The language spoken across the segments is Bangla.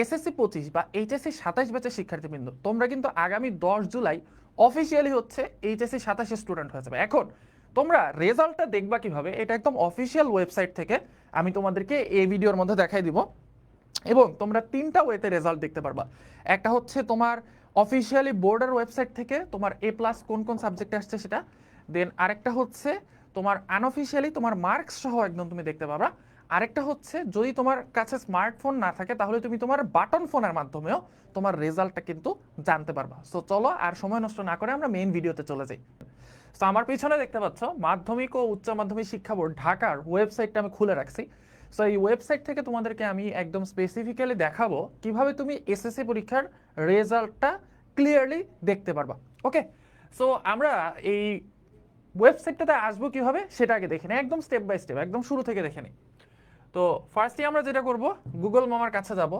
এসএসসি পঁচিশ বা এইচএসসি সাতাশ ব্যাচের শিক্ষার্থীবৃন্দ, তোমরা কিন্তু আগামী দশ জুলাই অফিসিয়ালি হচ্ছে এইচএসসি সাতাশের স্টুডেন্ট হয়ে যাবে। এখন তোমরা রেজাল্টটা দেখবা কীভাবে? এটা একদম অফিসিয়াল ওয়েবসাইট থেকে আমি তোমাদেরকে এই ভিডিওর মধ্যে দেখাই দিব। এবং তোমরা তিনটা ওয়েতে রেজাল্ট দেখতে পারবা। একটা হচ্ছে তোমার অফিসিয়ালি বোর্ডের ওয়েবসাইট থেকে তোমার এ প্লাস কোন কোন সাবজেক্টে আসছে সেটা। দেন আরেকটা হচ্ছে তোমার আনঅফিসিয়ালি তোমার মার্কস সহ একদম তুমি দেখতে পাবা আরেকটা হচ্ছে, যদি তোমার কাছে স্মার্টফোন না থাকে, তাহলে তুমি তোমার বাটন ফোনের মাধ্যমেও তোমার রেজাল্টটা কিন্তু জানতে পারবা। সো চলো আর সময় নষ্ট না করে আমরা মেইন ভিডিওতে চলে যাই। তো আমার পিছনে দেখতে পাচ্ছ, মাধ্যমিক ও উচ্চ মাধ্যমিক শিক্ষা বোর্ড, ঢাকার ওয়েবসাইটটা আমি খুলে রাখছি। সো এই ওয়েবসাইট থেকে তোমাদেরকে আমি একদম স্পেসিফিক্যালি দেখাবো কীভাবে তুমি এসএসসি পরীক্ষার রেজাল্টটা ক্লিয়ারলি দেখতে পারবা। ওকে সো আমরা এই ওয়েবসাইটটাতে আসব কীভাবে, সেটা আগে দেখে নিই। একদম স্টেপ বাই স্টেপ একদম শুরু থেকে দেখে নিই। তো ফার্স্টে আমরা যেটা করব গুগল মামার কাছে যাব,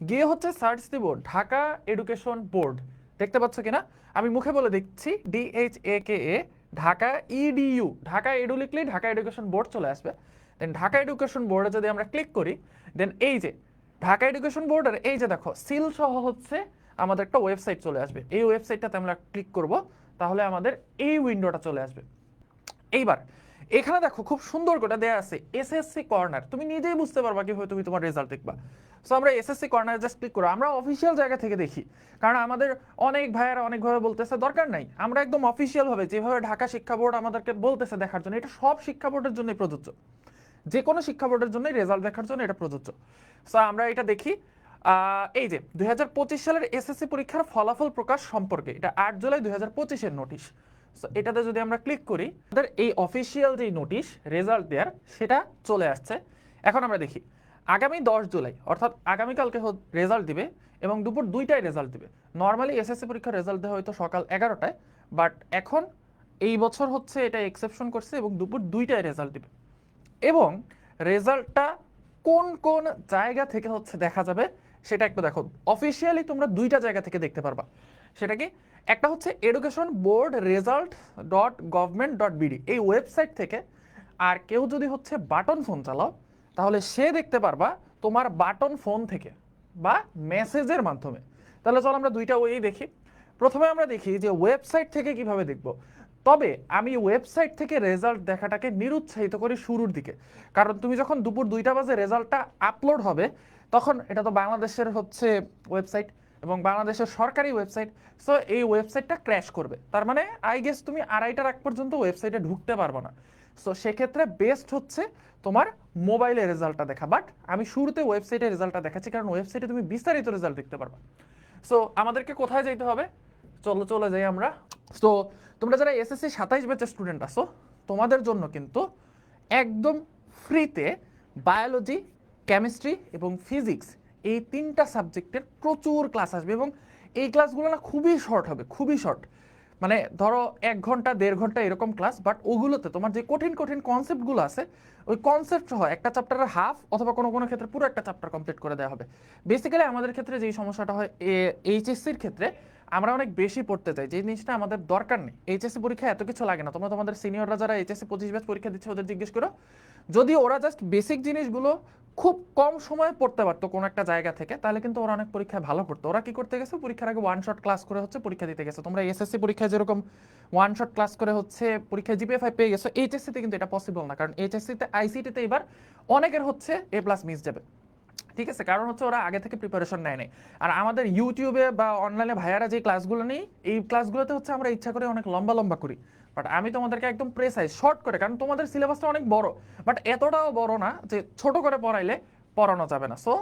গিয়ে হচ্ছে সার্চ দিব ঢাকা এডুকেশন বোর্ড দেখতে পাচ্ছ কিনা? আমি মুখে বলে দিচ্ছি D H A K A Dhaka E D U Dhaka edu লিখলেই ঢাকা এডুকেশন বোর্ড চলে আসবে। দেন ঢাকা এডুকেশন বোর্ডে যদি আমরা ক্লিক করি দেন এই যে, ঢাকা এডুকেশন বোর্ডের এই যে দেখো সিল সহ হচ্ছে আমাদের একটা ওয়েবসাইট চলে আসবে। এই ওয়েবসাইটটাতে আমরা ক্লিক করব, তাহলে আমাদের এই উইন্ডোটা চলে আসবে। এইবার এখানে দেখো খুব সুন্দর করে দেয়া আছে এসএসসি কর্নার তুমি নিজেই বুঝতে পারবা কীভাবে তুমি তোমার রেজাল্ট দেখবা। সো আমরা এসএসসি কর্নার জাস্ট ক্লিক করো। আমরা অফিসিয়াল জায়গা থেকে দেখি। কারণ আমাদের অনেক ভাইয়েরা অনেকভাবে বলতেছে, দরকার নাই। আমরা একদম অফিসিয়াল ভাবে যেভাবে ঢাকা শিক্ষা বোর্ড আমাদেরকে বলতেছে দেখার জন্য, এটা সব শিক্ষা বোর্ডের জন্যই প্রযোজ্য। যে কোনো শিক্ষা বোর্ডের জন্যই রেজাল্ট দেখার জন্য এটা প্রযোজ্য। সো আমরা এটা দেখি। এই যে, দুই হাজার পঁচিশ সালের এসএসসি পরীক্ষার ফলাফল প্রকাশ সম্পর্কে, এটা আট জুলাই দুই হাজার পঁচিশের নোটিশ এটাতে যদি আমরা ক্লিক করি, আমাদের এই অফিসিয়াল যে নোটিশ রেজাল্ট দেওয়ার সেটা চলে আসছে। এখন আমরা দেখি, আগামী দশ জুলাই, অর্থাৎ আগামীকালকে রেজাল্ট দিবে এবং দুপুর দুইটায় রেজাল্ট দিবে। নর্মালি এসএসসি পরীক্ষার রেজাল্ট দেওয়া হয়তো সকাল এগারোটায় বাট এখন এই বছর হচ্ছে এটা এক্সেপশন করছে এবং দুপুর দুইটায় রেজাল্ট দিবে। এবং রেজাল্টটা কোন কোন জায়গা থেকে হচ্ছে দেখা যাবে, সেটা একটু দেখো। অফিসিয়ালি তোমরা দুইটা জায়গা থেকে দেখতে পারবা। সেটা কি? একটা হচ্ছে education board result dot government dot BD এই ওয়েবসাইট থেকে আর কেউ যদি হচ্ছে বাটন ফোন চালাও, তাহলে সে দেখতে পারবা তোমার বাটন ফোন থেকে বা মেসেজের মাধ্যমে। তাহলে চলো আমরা দুইটা ওয়েই দেখি। প্রথমে আমরা দেখি যে ওয়েবসাইট থেকে কীভাবে দেখব। তবে আমি ওয়েবসাইট থেকে রেজাল্ট দেখাটাকে নিরুৎসাহিত করি শুরুর দিকে। কারণ তুমি যখন দুপুর দুইটা বাজে রেজাল্টটা আপলোড হবে, তখন এটা তো বাংলাদেশের হচ্ছে ওয়েবসাইট এবং বাংলাদেশের সরকারি ওয়েবসাইট সো এই ওয়েবসাইটটা ক্র্যাশ করবে। তার মানে আই গেস তুমি আড়াইটার আগ পর্যন্ত ওয়েবসাইটে ঢুকতে পারব না। সো সেক্ষেত্রে বেস্ট হচ্ছে তোমার মোবাইলে রেজাল্টটা দেখা। বাট আমি শুরুতে ওয়েবসাইটে রেজাল্টটা দেখাচ্ছি, কারণ ওয়েবসাইটে তুমি বিস্তারিত রেজাল্ট দেখতে পারবা। সো আমাদেরকে কোথায় যেতে হবে? চলো, চলে যাই আমরা। সো তোমরা যারা এসএসসি সাতাইশ ব্যাচের স্টুডেন্ট আছো, তোমাদের জন্য কিন্তু একদম ফ্রিতে বায়োলজি কেমিস্ট্রি এবং ফিজিক্স এই তিনটা সাবজেক্টের প্রচুর ক্লাস আসবে এবং এই ক্লাসগুলো না খুবই শর্ট হবে, খুবই শর্ট মানে ধরো এক ঘণ্টা, দেড় ঘণ্টা এরকম ক্লাস বাট ওগুলোতে তোমার যে কঠিন কঠিন কনসেপ্টগুলো আছে, ওই কনসেপ্ট সহ একটা চ্যাপ্টারের হাফ অথবা কোনো কোনো ক্ষেত্রে পুরো একটা চ্যাপ্টার কমপ্লিট করে দেওয়া হবে। বেসিক্যালি আমাদের ক্ষেত্রে যেই সমস্যাটা হয় এইচএসসির ক্ষেত্রে আমরা অনেক বেশি পড়তে চাই। যে জিনিসটা আমাদের দরকার নেই এইচএসসি পরীক্ষা এত কিছু লাগে না। তোমরা তোমাদের সিনিয়ররা যারা এইচএসসি পঁচিশ ব্যাচ পরীক্ষা দিচ্ছে, ওদের জিজ্ঞেস করো। যদি ওরা জাস্ট বেসিক জিনিসগুলো খুব কম সময়ে পড়তে পারতো কোনো একটা জায়গা থেকে, তাহলে কিন্তু ওরা অনেক পরীক্ষায় ভালো পড়তো। ওরা কি করতে গেছে? পরীক্ষার আগে ওয়ান শট ক্লাস করে হচ্ছে পরীক্ষা দিতে গেছে। তোমরা এসএসসি পরীক্ষায় যেরকম ওয়ান শট ক্লাস করে হচ্ছে পরীক্ষায় জিপিএ ফাইভ পেয়ে গেছো এইচএসসিতে কিন্তু এটা পসিবল না। কারণ এইচএসসিতে আইসিটিতে এবার অনেকের হচ্ছে এ প্লাস মিস যাবে। ঠিক আছে? কারণ হচ্ছে ওরা আগে থেকে প্রিপারেশন নেয় নাই। আর আমাদের ইউটিউবে বা অনলাইনে ভাইয়ারা যে ক্লাসগুলো নেই, এই ক্লাসগুলোতে হচ্ছে আমরা ইচ্ছা করে অনেক লম্বা লম্বা করি। বাট আমি তোমাদেরকে একদম প্রেসাইজ শর্ট করে, কারণ তোমাদের সিলেবাসটা অনেক বড়। বাট এতটাও বড় না যে ছোট করে পড়াইলে পড়ানো যাবে না। সো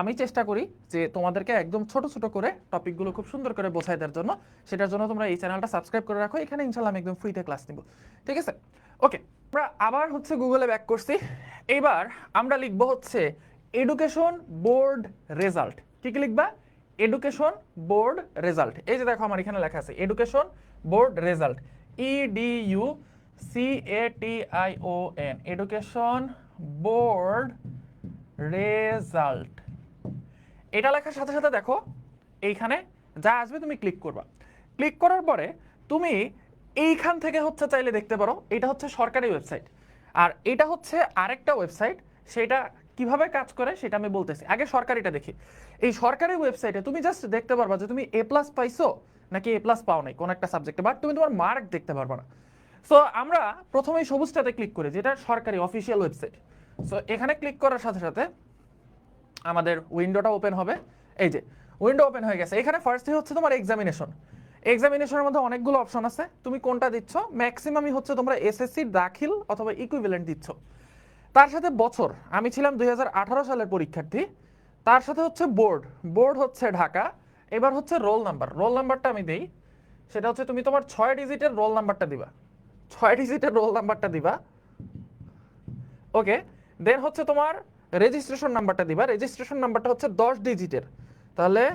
আমি চেষ্টা করি যে তোমাদেরকে একদম ছোট ছোট করে টপিকগুলো খুব সুন্দর করে বোঝাই দেওয়ার জন্য। সেটার জন্য তোমরা এই চ্যানেলটা সাবস্ক্রাইব করে রাখো। এখানে ইনশাল্লাহ আমি একদম ফ্রিতে ক্লাস নিব। ঠিক আছে? ওকে আমরা আবার হচ্ছে গুগলে ব্যাক করছি। এইবার আমরা লিখব হচ্ছে এডুকেশন বোর্ড রেজাল্ট কি কি লিখবা? এডুকেশন বোর্ড রেজাল্ট এই যে দেখো আমার এখানে লেখা আছে education board result E D U C A T I O N education board result এটা লেখার সাথে সাথে দেখো, এইখানে যা আসবে তুমি ক্লিক করবা। ক্লিক করার পরে তুমি এইখান থেকে হচ্ছে চাইলে দেখতে পারো, এটা হচ্ছে সরকারি ওয়েবসাইট আর এটা হচ্ছে আরেকটা ওয়েবসাইট সেটা কীভাবে কাজ করে সেটা আমি বলতেছি। আগে সরকারিটা দেখি। এই সরকারি ওয়েবসাইটে তুমি জাস্ট দেখতে পারবা যে তুমি এ প্লাস পাইছো নাকি এ প্লাস পাও নাই, কোন একটা সাবজেক্টে বাট তুমি তোমার মার্ক দেখতে পারবা না। সো আমরা প্রথমেই সবুজটাতে ক্লিক করি, যেটা সরকারি অফিসিয়াল ওয়েবসাইট সো এখানে ক্লিক করার সাথে সাথে আমাদের উইন্ডোটা ওপেন হবে। এই যে উইন্ডো ওপেন হয়ে গেছে। এখানে ফার্স্টে হচ্ছে তোমার এক্সামিনেশন এক্সামিনেশনের মধ্যে অনেকগুলো অপশন আছে। তুমি কোনটা দিচ্ছ? ম্যাক্সিমামই হচ্ছে তোমরা এসএসসি দাখিল অথবা ইকুইভ্যালেন্ট দিচ্ছ। তার সাথে বছর, আমি ছিলাম দু হাজার আঠারো সালের পরীক্ষার্থী। তার সাথে হচ্ছে বোর্ড বোর্ড হচ্ছে ঢাকা। এবার হচ্ছে রোল নাম্বার, রোল নাম্বারটা আমি দেই। সেটা হচ্ছে তুমি তোমার ছয় ডিজিটের রোল নাম্বারটা দিবা। ছয় ডিজিটের রোল নাম্বারটা দিবা। ওকে, দেন হচ্ছে তোমার রেজিস্ট্রেশন নাম্বারটা দিবা। রেজিস্ট্রেশন নাম্বারটা হচ্ছে দশ ডিজিটের। তাহলে,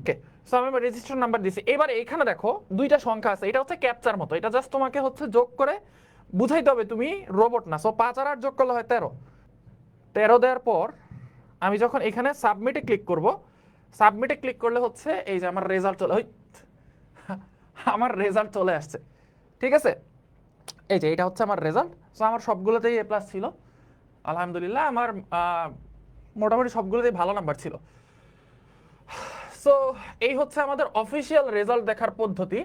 ওকে সো আমি রেজিস্ট্রেশন নাম্বার দিছি। এবার এখানে দেখো, দুইটা সংখ্যা আছে। এটা হচ্ছে ক্যাপচার মতো। এটা জাস্ট তোমাকে হচ্ছে যোগ করে বুঝাইতে হবে তুমি রোবট না। সো পাঁচ আর আট যোগ করলে হয় তেরো। তেরো দেওয়ার পর আমি যখন এখানে সাবমিটে ক্লিক করব সাবমিটে ক্লিক করলে হচ্ছে এই যে আমার রেজাল্ট চলে ওই, আমার রেজাল্ট চলে আসছে। ঠিক আছে? এই যে এটা হচ্ছে আমার রেজাল্ট সো আমার সবগুলোতেই এ প্লাস ছিল। আলহামদুলিল্লাহ, আমার মোটামুটি সবগুলোতেই ভালো নাম্বার ছিল। সো এই হচ্ছে আমাদের অফিসিয়াল রেজাল্ট দেখার পদ্ধতি।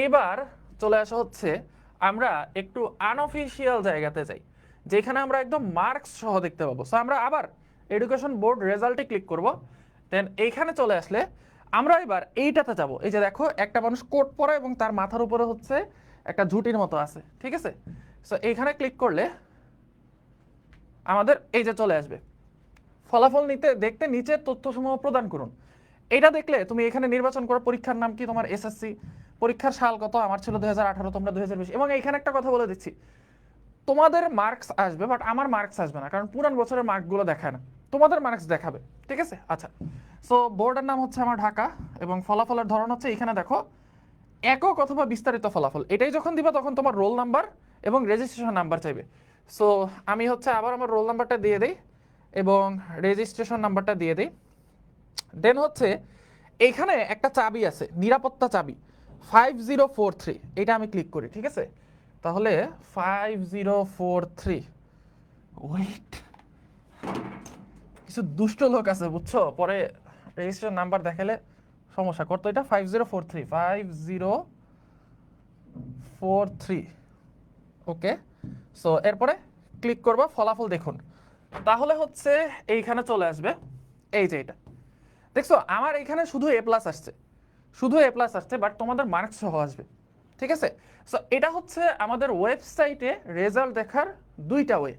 এইবার চলে আসা হচ্ছে, আমরা একটু আনঅফিসিয়াল জায়গাতে যাই, যেখানে আমরা একদম মার্কস সহ দেখতে পাবো। সো আমরা আবার এডুকেশন বোর্ড রেজাল্টে ক্লিক করব। দেন এইখানে চলে আসলে আমরা এবার এইটাতে যাব। এই যে দেখো, একটা মানুষ কোট পরা এবং তার মাথার উপরে হচ্ছে একটা ঝুটির মতো আছে, ঠিক আছে? সো এইখানে ক্লিক করলে আমাদের এই যে চলে আসবে। ফলাফল নিতে, দেখতে নিচের তথ্যসমূহ প্রদান করুন। এটা দেখলে তুমি এখানে নির্বাচন করো, পরীক্ষার নাম কি তোমার? এসএসসি পরীক্ষার সাল কত? আমার ছিল দুই হাজার আঠারো, তোমরা দুই হাজার বিশ। এবং এখানে একটা কথা বলে দিচ্ছি। তোমাদের মার্কস আসবে বাট আমার মার্কস আসবে না, কারণ পুরান বছরের মার্কগুলো দেখায় না। তোমাদের মার্কস দেখাবে, ঠিক আছে? আচ্ছা। সো বোর্ডের নাম হচ্ছে আমার ঢাকা, এবং ফলাফলের ধরন হচ্ছে এখানে দেখো, একক অথবা বিস্তারিত ফলাফল। এটাই যখন দিবা, তখন তোমার রোল নাম্বার এবং রেজিস্ট্রেশন নাম্বার চাইবে। সো আমি হচ্ছে আবার আমার রোল নাম্বারটা দিয়ে দিই, এবং রেজিস্ট্রেশন নাম্বারটা দিয়ে দিই। দেন হচ্ছে এখানে একটা চাবি আছে, নিরাপত্তা চাবি ফাইভ জিরো ফোর থ্রি এটা আমি ক্লিক করি, ঠিক আছে? তাহলে five zero four three wait কিছু দুষ্ট লোক আছে, বুঝছ? পরে রেজিস্ট্রেশন নাম্বার দেখালে সমস্যা করতো এটা? Five zero four three five zero four three okay so এরপরে ক্লিক করবা, ফলাফল দেখুন। তাহলে হচ্ছে, এইখানে চলে আসবে, এই যে এটা। দেখছ, আমার এখানে শুধু এ প্লাস আসছে। শুধু এ প্লাস আসছে বাট তোমাদের মার্কস সহ আসবে। ঠিক আছে? সো এটা হচ্ছে আমাদের ওয়েবসাইটে রেজাল্ট দেখার দুইটা ওয়ে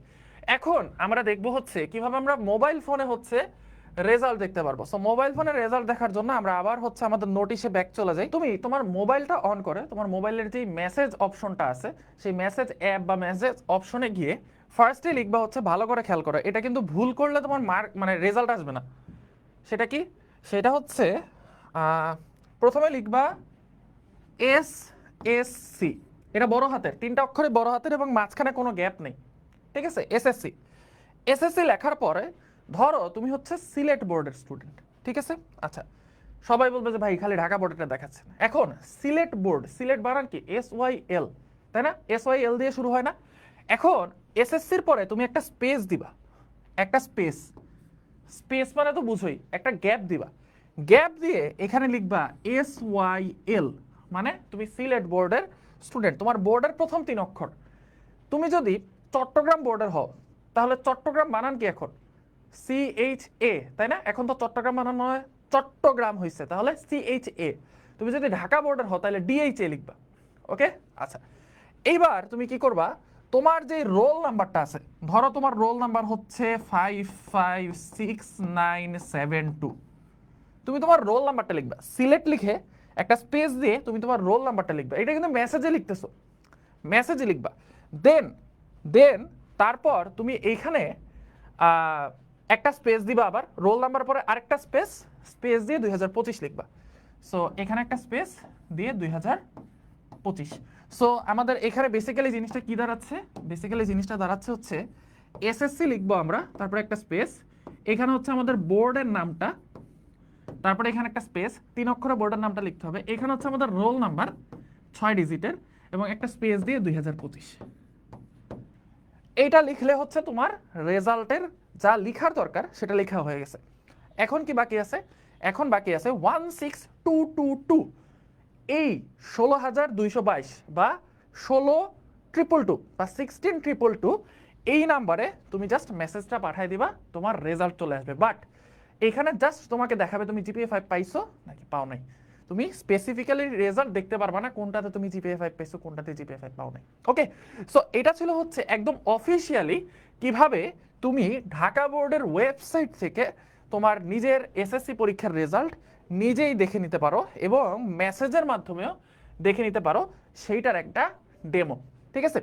এখন আমরা দেখব হচ্ছে কীভাবে আমরা মোবাইল ফোনে হচ্ছে রেজাল্ট দেখতে পারব। সো মোবাইল ফোনে রেজাল্ট দেখার জন্য আমরা আবার হচ্ছে আমাদের নোটিশে ব্যাক চলে যাই। তুমি তোমার মোবাইলটা অন করে, তোমার মোবাইলের যে মেসেজ অপশনটা আছে, সেই মেসেজ অ্যাপ বা মেসেজ অপশনে গিয়ে ফার্স্টে লিখবা হচ্ছে, ভালো করে খেয়াল করো। এটা কিন্তু ভুল করলে তোমার মার্ক মানে রেজাল্ট আসবে না। সেটা কি? সেটা হচ্ছে প্রথমে লিখবা এস এস সি এটা বড় হাতের, তিনটা অক্ষরে বড় হাতের এবং মাঝখানে কোনো গ্যাপ নেই। ঠিক আছে? এসএসসি এসএসসি লেখার পরে, ধরো তুমি হচ্ছে সিলেট বোর্ডের স্টুডেন্ট। ঠিক আছে? আচ্ছা সবাই বলবে যে, ভাই, খালি ঢাকা বোর্ডেরটা দেখাচ্ছেন এখন, সিলেট বোর্ড, সিলেট বানান কি? এস ওয়াই এল তাই না? এস ওয়াই এল দিয়ে শুরু হয় না? এখন এসএসসির পরে তুমি একটা স্পেস দিবা। একটা স্পেস। স্পেস মানে তো বুঝোই, একটা গ্যাপ দিবা। গ্যাপ দিয়ে এখানে লিখবা এস ওয়াই এল মানে তুমি সিলেট বোর্ডের স্টুডেন্ট তোমার বোর্ডের প্রথম তিন অক্ষর। তুমি যদি চট্টগ্রাম বোর্ডের হও, তাহলে চট্টগ্রাম বানান কি এখন? সি এইচ এ তাই না? এখন তো চট্টগ্রাম বানানো হয়, চট্টগ্রাম হয়েছে তাহলে সি এইচ এ তুমি যদি ঢাকা বোর্ডের হও, তাহলে ডিএইচ এ লিখবা ওকে আচ্ছা এইবার তুমি কি করবা? তোমার যে রোল নাম্বারটা আছে, ধরো তোমার রোল নাম্বার হচ্ছে five five six nine seven two তুমি তোমার রোল নাম্বারটা লিখবা। সিলেক্ট লিখে একটা স্পেস দিয়ে তুমি তোমার রোল নাম্বারটা লিখবা। এটা কিন্তু মেসেজে লিখতেছো। মেসেজে লিখবা। দেন দেন তারপর তুমি এইখানে একটা স্পেস দিবা আবার। রোল নাম্বার পরে আরেকটা স্পেস স্পেস দিয়ে দুই হাজার পঁচিশ লিখবা। সো এখানে একটা স্পেস দিয়ে দুই হাজার পঁচিশ। সো আমাদের এখানে বেসিক্যালি জিনিসটা কি দাঁড়াচ্ছে? বেসিক্যালি জিনিসটা দাঁড়াচ্ছে হচ্ছে এসএসসি লিখব আমরা, তারপরে একটা স্পেস এখানে হচ্ছে আমাদের বোর্ডের নামটা, তারপরে এখানে একটা স্পেস তিন অক্ষরে বোর্ডের নামটা লিখতে হবে। এখানে হচ্ছে আমাদের রোল নাম্বার ছয় ডিজিটের এবং একটা স্পেস দিয়ে দুই এইটা লিখলে হচ্ছে তোমার রেজাল্টের যা লিখার দরকার, সেটা লেখা হয়ে গেছে। এখন কি বাকি আছে? এখন বাকি আছে one six two two two এই ষোলো হাজার দুইশো বাইশ বা ষোলো ট্রিপল টু বা সিক্সটিন ট্রিপল টু এই নাম্বারে তুমি জাস্ট মেসেজটা পাঠিয়ে দিবা, তোমার রেজাল্ট চলে আসবে। বাট এখানে জাস্ট তোমাকে দেখাবে তুমি জিপিএ ফাইভ পাইছো নাকি পাও নাই। তুমি স্পেসিফিক্যালি রেজাল্ট দেখতে পারবা না কোনটাতে তুমি জিপিএ ফাইভ পাইছো, কোনটাতে জিপিএ ফাইভ পাও নাই। ওকে সো এটা ছিল হচ্ছে একদম অফিসিয়ালি কীভাবে তুমি ঢাকা বোর্ডের ওয়েবসাইট থেকে তোমার নিজের এসএসসি পরীক্ষার রেজাল্ট নিজেই দেখে নিতে পারো এবং মেসেজের মাধ্যমেও দেখে নিতে পারো, সেইটার একটা ডেমো ঠিক আছে?